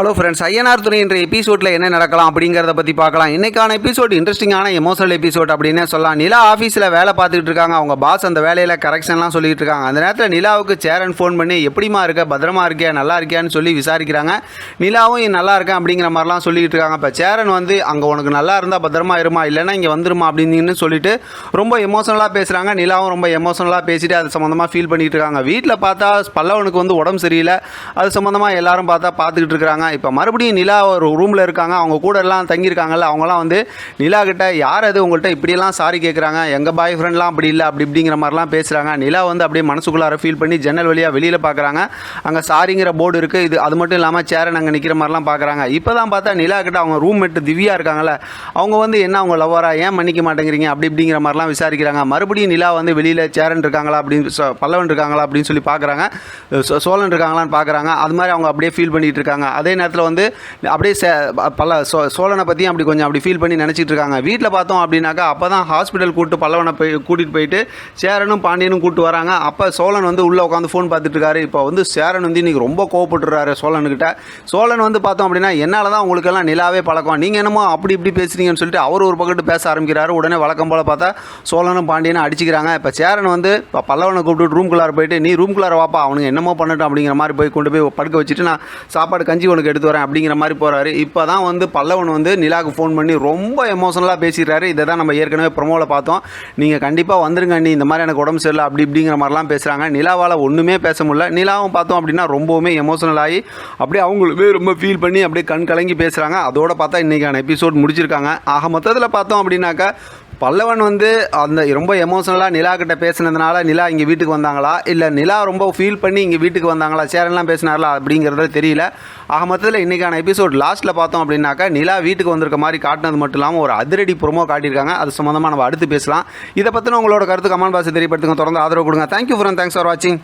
Hello friends Ayyanar துணை என்ற எபிசோடில் என்ன நடக்கலாம் அப்படிங்கிறத பற்றி பார்க்கலாம். இன்றைக்கான எபிசோட் இன்ட்ரெஸ்டிங்கான எமோஷனல் எபிசோட் அப்படின்னு சொல்லலாம். நிலா ஆஃபீஸில் வேலை பார்த்துக்கிட்டு இருக்காங்க. அவங்க பாஸ் அந்த வேலையில் கரெக்ஷன்லாம் சொல்லிட்டு இருக்காங்க. அந்த நேரத்தில் நிலாவுக்கு சேரன் ஃபோன் பண்ணி எப்படிமா இருக்க? பத்திரமா இருக்கியா? நல்லா இருக்கியான்னு சொல்லி விசாரிக்கிறாங்க. நிலாவும் நல்லா இருக்கேன் அப்படிங்கிற மாதிரிலாம் சொல்லிட்டு இருக்காங்க. இப்போ சேரன் வந்து அங்கே உனக்கு நல்லா இருந்தால் பத்திரமா இருமா? இல்லைன்னா இங்கே வந்துருமா? அப்படின்னு சொல்லிட்டு ரொம்ப எமோஷனலாக பேசுகிறாங்க நிலாவும் ரொம்ப எமோஷனலாக பேசிட்டு அது சம்மந்தமாக ஃபீல் பண்ணிட்டு இருக்காங்க. வீட்டில் பார்த்தா பல்லவனுக்கு வந்து உடம்பு சரியில்லை. அது சம்மந்தமாக எல்லாரும் பார்த்தா பார்த்துக்கிட்டு இருக்கிறாங்க இப்போ மறுபடியும் நிலா ஒரு ரூமில் இருக்காங்க அவங்க கூட எல்லாம் தங்கியிருக்காங்கல்ல அவங்களாம் வந்து நிலா கிட்ட யார் அது உங்கள்கிட்ட இப்படியெல்லாம் சாரி கேட்குறாங்க எங்கள் பாய் ஃப்ரெண்ட்லாம் அப்படி இல்லை அப்படி இப்படிங்கிற மாதிரிலாம் பேசுகிறாங்க நிலா வந்து அப்படியே மனசுக்குள்ளார ஃபீல் பண்ணி ஜன்னல் வழியாக வெளியில் பார்க்குறாங்க அங்கே சாரிங்கிற போர்டு இருக்குது இது அது மட்டும் இல்லாமல் சேரன் அங்கே நிற்கிற மாதிரிலாம் பார்க்குறாங்க இப்போ தான் பார்த்தா நிலா கிட்ட அவங்க ரூம்மேட் திவ்யா இருக்காங்கல்ல அவங்க வந்து என்ன அவங்க லவ்வரா ஏன் மன்னிக்க மாட்டேங்கிறீங்க அப்படி இப்படிங்கிற மாதிரிலாம் விசாரிக்கிறாங்க. மறுபடியும் நிலா வந்து வெளியில் சேரன் இருக்காங்களா அப்படின்னு சொ- பல்லவன் இருக்காங்களா அப்படின்னு சொல்லி பார்க்குறாங்க சோழன் இருக்காங்களான்னு பார்க்குறாங்க அது மாதிரி அவங்க அப்படியே ஃபீல் பண்ணிகிட்டு இருக்காங்க. அதே நேரத்தில் வந்து அப்படியே பல சோ சோழனை பற்றியும் அப்படி கொஞ்சம் அப்படி ஃபீல் பண்ணி நினச்சிட்டு இருக்காங்க. வீட்டில் பார்த்தோம் அப்படின்னாக்கா அப்போ தான் ஹாஸ்பிட்டல் கூப்பிட்டு பல்லவனை போய் கூட்டிகிட்டு போயிட்டு சேரனும் பாண்டியனும் கூப்பிட்டு வராங்க. அப்போ சோழன் வந்து உள்ளே உட்காந்து ஃபோன் பார்த்துட்டு இருக்காரு. இப்போ வந்து சேரன் வந்து இன்றைக்கி ரொம்ப கோவப்பட்டுறாரு சோழனுக்கிட்ட சோழன் வந்து பார்த்தோம் அப்படின்னா என்னால் தான் உங்களுக்கெல்லாம் நிலாவே பழக்கம். நீங்கள் என்னமோ அப்படி இப்படி பேசுறீங்கன்னு சொல்லிட்டு அவர் ஒரு பக்கத்து பேச ஆரம்பிக்கிறாரு. உடனே வழக்கம் போல் பார்த்தா சோழனும் பாண்டியனும் அடிச்சுக்கிறாங்க. இப்போ சேரன் வந்து இப்போ பல்லவனை கூப்பிட்டு ரூம்குள்ளார போயிட்டு நீ ரூம்குள்ளார வாப்பா. அவனுக்கு என்னமோ பண்ணட்டும் அப்படிங்கிற மாதிரி போய் கொண்டு போய் படுக்க வச்சுட்டு நான் சாப்பாடு கஞ்சி பல்லவனுக்கு எடுத்து வரேன் அப்படிங்கிற மாதிரி போகிறாரு இப்போ தான் வந்து பல்லவன் வந்து நிலாவுக்கு ஃபோன் பண்ணி ரொம்ப எமோஷனலாக பேசிடுறாரு. இதை தான் நம்ம ஏற்கனவே ப்ரொமோவில் பார்த்தோம். நீங்கள் கண்டிப்பாக வந்துருங்க நீ இந்த மாதிரி எனக்கு உடம்பு சரியில்லை அப்படி இப்படிங்கிற மாதிரிலாம் பேசுகிறாங்க நிலாவால் ஒன்றுமே பேச முடியல. நிலாவும் பார்த்தோம் அப்படின்னா ரொம்பவுமே எமோஷனல் ஆகி அப்படியே அவங்களுமே ரொம்ப ஃபீல் பண்ணி அப்படியே கண் கலங்கி பேசுகிறாங்க அதோட பார்த்தா இன்றைக்கான எபிசோட் முடிச்சிருக்காங்க. ஆக மொத்தத்தில் பார்த்தோம் அப்படின்னாக்கா பல்லவன் வந்து அந்த ரொம்ப எமோஷனலாக நிலா கிட்ட பேசினதுனால நிலா இங்கே வீட்டுக்கு வந்தாங்களா? இல்லை நிலா ரொம்ப ஃபீல் பண்ணி இங்கே வீட்டுக்கு வந்தாங்களா? சேரன்லாம் பேசினார்களா அப்படிங்கிறது தெரியல. ஆக மொத்தத்தில் இன்றைக்கான எபிசோட் லாஸ்ட்டில் பார்த்தோம் அப்படின்னாக்கா நிலா வீட்டுக்கு வந்திருக்க மாதிரி காட்டினது மட்டும் இல்லாமல் ஒரு அதிரடி ப்ரோமோ காட்டியிருக்காங்க. அது சம்மந்தமாக நம்ம அடுத்து பேசலாம். இதை பற்றின உங்களோட கருத்து கமெண்ட் பாக்ஸ் தெரியப்படுத்துங்க. தொடர்ந்து ஆதரவு கொடுங்க. தேங்க்யூ ஃப்ரெண்ட் தேங்க்ஸ் ஃபார் வாட்சிங்